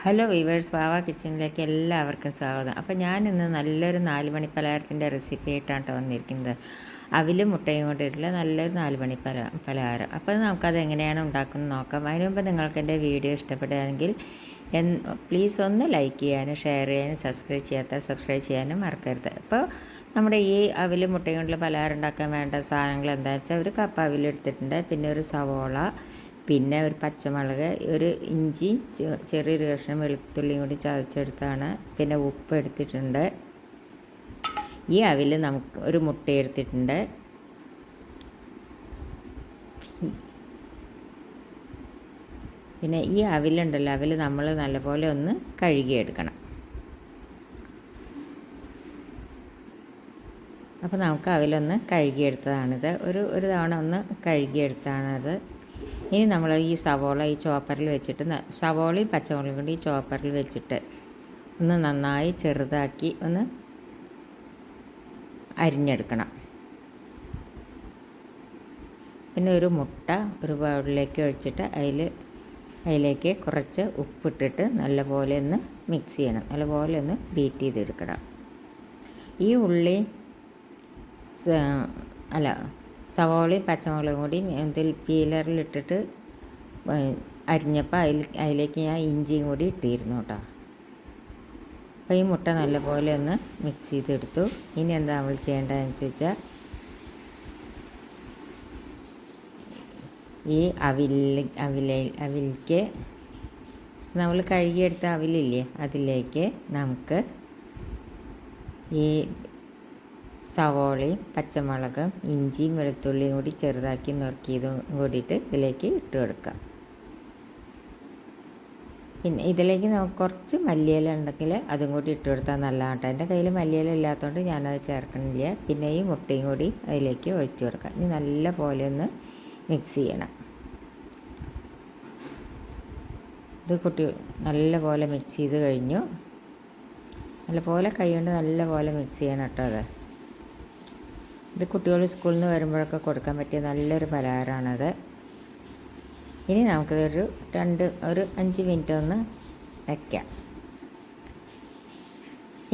Hello weavers വാവ കിച്ചണിലേക്ക് എല്ലാവർക്കും സ്വാഗതം. അപ്പോൾ ഞാൻ ഇന്ന് നല്ലൊരു നാല് മണി പലഹാരത്തിന്റെ റെസിപ്പി ആയിട്ടാണ് കേട്ടോ വന്നിരിക്കുന്നത്. അവിലും മുട്ടയും കൊണ്ടിട്ടുള്ള നല്ലൊരു നാല് മണി പല പലഹാരം അപ്പോൾ നമുക്കത് എങ്ങനെയാണ് ഉണ്ടാക്കുന്നത് നോക്കാം. അതിന് മുമ്പ് നിങ്ങൾക്ക് എന്റെ വീഡിയോ ഇഷ്ടപ്പെടുകയാണെങ്കിൽ എൻ പ്ലീസ് ഒന്ന് ലൈക്ക് ചെയ്യാനും ഷെയർ ചെയ്യാനും സബ്സ്ക്രൈബ് ചെയ്യാത്ത സബ്സ്ക്രൈബ് ചെയ്യാനും മറക്കരുത്. അപ്പോൾ നമ്മുടെ ഈ അവിലും മുട്ടയും കൊണ്ടുള്ള പലഹാരം ഉണ്ടാക്കാൻ വേണ്ട സാധനങ്ങൾ എന്താണെന്ന് വെച്ചാൽ ഒരു കപ്പ് അവിലെടുത്തിട്ടുണ്ട് പിന്നെ ഒരു സവോള പിന്നെ ഒരു പച്ചമുളക് ഒരു ഇഞ്ചി ചെറിയൊരു കഷ്ണം വെളുത്തുള്ളിയും കൂടി ചതച്ചെടുത്താണ്. പിന്നെ ഉപ്പ് എടുത്തിട്ടുണ്ട്. ഈ അവിൽ നമുക്ക് ഒരു മുട്ട എടുത്തിട്ടുണ്ട്. പിന്നെ ഈ അവിലുണ്ടല്ലോ അവിൽ നമ്മൾ നല്ലപോലെ ഒന്ന് കഴുകിയെടുക്കണം. അപ്പോൾ നമുക്ക് അവിലൊന്ന് കഴുകിയെടുത്തതാണിത്. ഒരു ഒരു തവണ ഒന്ന് കഴുകിയെടുത്തതാണത് ഇനി നമ്മൾ ഈ സവോള ഈ ചോപ്പറിൽ വെച്ചിട്ട് സവോളയും പച്ചമുളകും കൂടി ഈ ചോപ്പറിൽ വെച്ചിട്ട് ഒന്ന് നന്നായി ചെറുതാക്കി ഒന്ന് അരിഞ്ഞെടുക്കണം. പിന്നെ ഒരു മുട്ട ഒരു ബൗളിലേക്ക് ഒഴിച്ചിട്ട് അതിൽ അതിലേക്ക് കുറച്ച് ഉപ്പിട്ടിട്ട് നല്ലപോലെ ഒന്ന് മിക്സ് ചെയ്യണം. നല്ലപോലെ ഒന്ന് ബീറ്റ് ചെയ്തെടുക്കണം. ഈ ഉള്ളി അല്ല സവോളയും പച്ചമുളകും കൂടി ഇതിൽ പീലറിലിട്ടിട്ട് അരിഞ്ഞപ്പോൾ അതിൽ അതിലേക്ക് ഞാൻ ഇഞ്ചിയും കൂടി ഇട്ടിരുന്നു കേട്ടോ. അപ്പോൾ ഈ മുട്ട നല്ലപോലെ ഒന്ന് മിക്സ് ചെയ്തെടുത്തു. ഇനി എന്താ നമ്മൾ ചെയ്യേണ്ടതെന്ന് ചോദിച്ചാൽ ഈ അവിൽ അവില അവിലേക്ക് നമ്മൾ കഴുകിയെടുത്ത അവിലില്ലേ അതിലേക്ക് നമുക്ക് ഈ സവോളയും പച്ചമുളകും ഇഞ്ചിയും വെളുത്തുള്ളിയും കൂടി ചെറുതാക്കി നുറുക്കിയതും കൂടിയിട്ട് ഇതിലേക്ക് ഇട്ട് കൊടുക്കാം പിന്നെ ഇതിലേക്ക് നമുക്ക് കുറച്ച് മല്ലിയില ഉണ്ടെങ്കിൽ അതും കൂടി ഇട്ട് കൊടുത്താൽ നല്ലതാണ് കേട്ടോ. എന്റെ കയ്യിൽ മല്ലിയില ഇല്ലാത്തതുകൊണ്ട് ഞാനത് ചേർക്കണില്ല. പിന്നെ ഈ മുട്ടയും കൂടി അതിലേക്ക് ഒഴിച്ചു കൊടുക്കാം ഇനി നല്ല പോലെ ഒന്ന് മിക്സ് ചെയ്യണം. ഇത് കുട്ടി നല്ല പോലെ മിക്സ് ചെയ്ത് കഴിഞ്ഞു. നല്ല പോലെ കൈ കൊണ്ട് നല്ല പോലെ മിക്സ് ചെയ്യണം കേട്ടോ അത്. ഇത് കുട്ടികൾ സ്കൂളിൽ നിന്ന് വരുമ്പോഴൊക്കെ കൊടുക്കാൻ പറ്റിയ നല്ലൊരു പലഹാരമാണത്. ഇനി നമുക്ക് ഒരു രണ്ട് ഒരു അഞ്ച് മിനിറ്റ് ഒന്ന് വയ്ക്കാം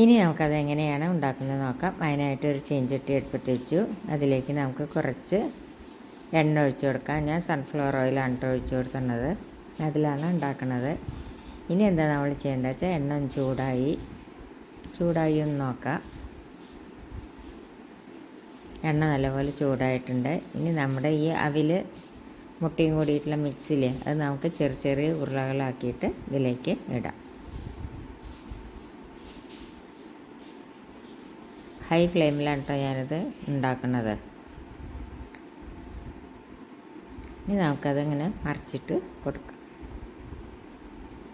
ഇനി നമുക്കത് എങ്ങനെയാണ് ഉണ്ടാക്കുന്നത് നോക്കാം. അതിനായിട്ട് ഒരു ചീഞ്ചട്ടി എടുപ്പിട്ട് വെച്ചു. അതിലേക്ക് നമുക്ക് കുറച്ച് എണ്ണ ഒഴിച്ചു കൊടുക്കാം. ഞാൻ സൺഫ്ലവർ ഓയിലാണ് ഒഴിച്ചു കൊടുക്കുന്നത്. അതിലാണ് ഉണ്ടാക്കുന്നത്. ഇനി എന്താ നമ്മൾ ചെയ്യേണ്ടത് വെച്ചാൽ എണ്ണ ചൂടായി. ചൂടായി ഒന്ന് നോക്കാം. എണ്ണ നല്ലപോലെ ചൂടായിട്ടുണ്ട്. ഇനി നമ്മുടെ ഈ അവിൽ മുട്ടയും കൂടിയിട്ടുള്ള മിക്സിൽ അത് നമുക്ക് ചെറിയ ചെറിയ ഉരുളകളാക്കിയിട്ട് ഇതിലേക്ക് ഇടാം. ഹൈ ഫ്ലെയിമിലാണ് കേട്ടോ ഞാനിത് ഉണ്ടാക്കുന്നത്. ഇനി നമുക്കതിങ്ങനെ മറിച്ചിട്ട് കൊടുക്കാം.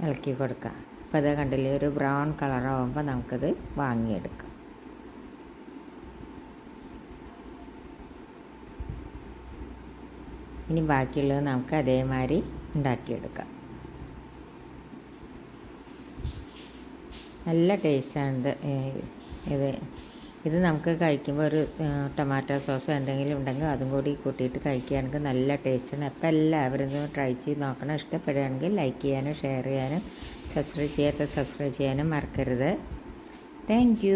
ഇളക്കി കൊടുക്കാം. അപ്പോൾ അത് കണ്ടില്ലേ ഒരു ബ്രൗൺ കളറാകുമ്പോൾ നമുക്കത് വാങ്ങിയെടുക്കാം. ഇനി ബാക്കിയുള്ളത് നമുക്ക് അതേമാതിരി ഉണ്ടാക്കിയെടുക്കാം. നല്ല ടേസ്റ്റാണിത്. ഇത് ഇത് നമുക്ക് കഴിക്കുമ്പോൾ ഒരു ടൊമാറ്റോ സോസ് എന്തെങ്കിലും ഉണ്ടെങ്കിൽ അതും കൂടി കൂട്ടിയിട്ട് കഴിക്കുകയാണെങ്കിൽ നല്ല ടേസ്റ്റാണ്. അപ്പോൾ എല്ലാവരും ട്രൈ ചെയ്ത് നോക്കണം. ഇഷ്ടപ്പെടുകയാണെങ്കിൽ ലൈക്ക് ചെയ്യാനും ഷെയർ ചെയ്യാനും സബ്സ്ക്രൈബ് ചെയ്യാത്ത സബ്സ്ക്രൈബ് ചെയ്യാനും മറക്കരുത്. താങ്ക്